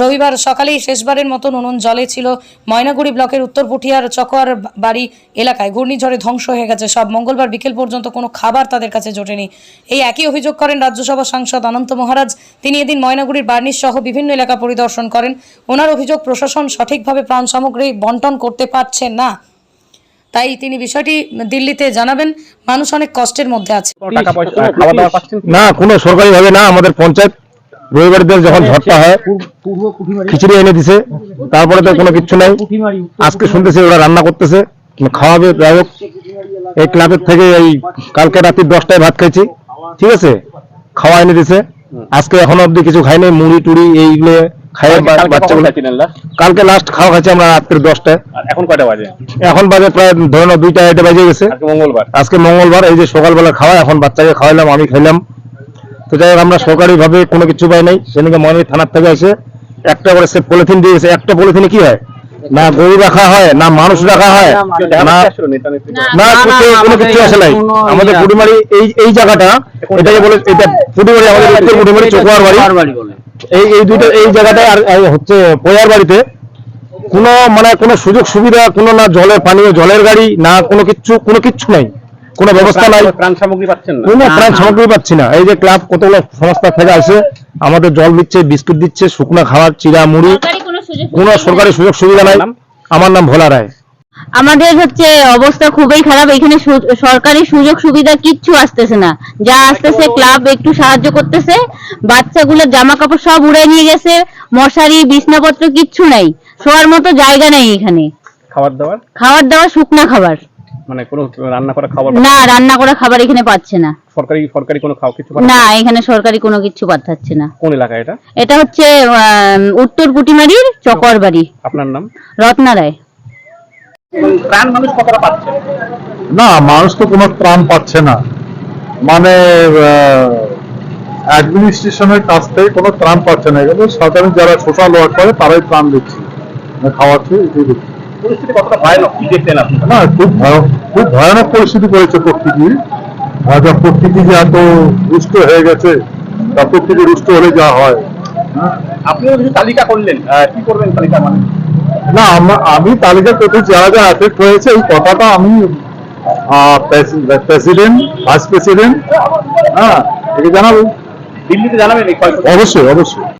রবিবার সকালেই শেষবারের মতন উনুন জলে ছিল ময়নাগুড়ি ব্লকের উত্তর পুঠিয়ার চকোয়ার বাড়ি এলাকায়। ঘূর্ণিঝড়ে ধ্বংস হয়ে গেছে সব। মঙ্গলবার বিকেল পর্যন্ত কোনো খাবার তাদের কাছে জোটেনি। এই একই অভিযোগ করেন রাজ্যসভা সাংসদ অনন্ত মহারাজ। তিনি এদিন ময়নাগুড়ির বার্নিশ সহ বিভিন্ন এলাকা পরিদর্শন করেন। ওনার অভিযোগ প্রশাসন সঠিকভাবে প্রাণ সামগ্রী বন্টন করতে পারছে না। তাই তিনি বিষয়টি দিল্লিতে জানাবেন। মানুষ অনেক কষ্টের মধ্যে আছে। না কোনো সরকারি ভাবে না। আমাদের পঞ্চায়েত রবিবার দিন যখন ঝড়টা হয় খিচুড়ি এনে দিছে তারপরে তো কোনো কিচ্ছু নাই। আজকে শুনতেছি ওরা রান্না করতেছে খাওয়াবে যাই হোক। এই ক্লাবের থেকে এই কালকে রাত্রি দশটায় ভাত খাইছি ঠিক আছে? খাওয়া এনে দিছে। আজকে এখনও অব্দি কিছু খাইনি মুড়ি টুড়ি এইগুলো খাইয়ে কালকে বাচ্চাগুলো। কালকে লাস্ট খাওয়া খাইছি আমরা রাত্রি দশটায়। এখন কয়টা বাজে? এখন বাজে প্রায় ধরে নাও দুইটা আড়াইটা বাজে গেছে। মঙ্গলবার। আজকে মঙ্গলবার এই যে সকালবেলা খাওয়া এখন বাচ্চাকে খাওয়াইলাম আমি খাইলাম। তো যাই হোক আমরা সরকারি ভাবে কোনো কিছু পাই নাই। সেদিকে মনে থানার থেকে এসে একটা করে সে পলিথিন দিয়েছে একটা পলিথিনে কি হয়? না গরু রাখা হয় না মানুষ রাখা হয় না? না কোনো কিছু আসে নাই। আমাদের পুটিমারি এই এই জায়গাটা এটাকে বলে এটা পুটিমারি আমাদের উত্তর পুটিমারি চকুয়ার বাড়ি। এই এই দুটো এই জায়গাটায় আর আর হচ্ছে পয়ার বাড়িতে কোনো মানে কোনো সুযোগ সুবিধা কোনো না জলের পানীয় জলের গাড়ি না কোনো কিচ্ছু কোনো কিচ্ছু নাই। কোনো ব্যবস্থা নাই। প্রাণ সামগ্রী পাচ্ছেন না। কোনো প্রাণ সামগ্রী পাচ্ছি না। এই যে ক্লাব কতগুলো সংস্থা থেকে আসে আমাদের জল দিচ্ছে বিস্কুট দিচ্ছে শুকনো খাবার চিরা মুড়ি সরকারি কোনো সরকারি সুযোগ সুবিধা নাই। আমার নাম ভোলা রায়। আমাদের হচ্ছে অবস্থা খুবই খারাপ। এখানে সরকারি সুযোগ সুবিধা কিচ্ছু আসতেছে না। যা আসতেছে ক্লাব একটু সাহায্য করতেছে। বাচ্চাগুলোর জামা কাপড় সব উড়ে নিয়ে গেছে। মশারি বিছনাপত্র কিচ্ছু নাই। শোয়ার মতো জায়গা নেই এখানে। খাবার দাবার? খাবার দাবার শুকনা খাবার। মানে কোনো রান্না করা খাবার না রান্না করা খাবার এখানে পাচ্ছে না। সরকারি সরকারি কোনো খাও কিছু না এখানে সরকারি কোনো কিছু পাঠাচ্ছে না। কোন এলাকা এটা? এটা হচ্ছে উত্তর পুটিমারির চকর বাড়ি আপনার নাম? রত্না রায়। প্রাণ মানুষ কতটা পাচ্ছে? না মানুষ তো কোনো ত্রাণ পাচ্ছে না। মানে অ্যাডমিনিস্ট্রেশনের কাছ থেকে কোনো ত্রাণ পাচ্ছে না। এগুলো সরকারি যারা সোশ্যাল ওয়ার্ক করে তারাই ত্রাণ দিচ্ছে। মানে খাওয়াচ্ছে এটাই দিচ্ছে। পরিস্থিতি কতটা ভয়ানক কি দেখলেন আপনি? না খুব খুব ভয়ানক পরিস্থিতি পড়েছে প্রকৃতি। রাজা প্রকৃতি যে এত রুষ্ট হয়ে গেছে তা প্রকৃতি রুষ্ট হলে যা হয়। আপনিও কিছু তালিকা করলেন কি করবেন তালিকা মানে? না আমি তালিকা করতে যারা যা এফেক্ট হয়েছে এই কথাটা আমি প্রেসিডেন্ট ভাইস প্রেসিডেন্ট হ্যাঁ একে জানাব। দিল্লিতে জানাবেন অবশ্যই অবশ্যই।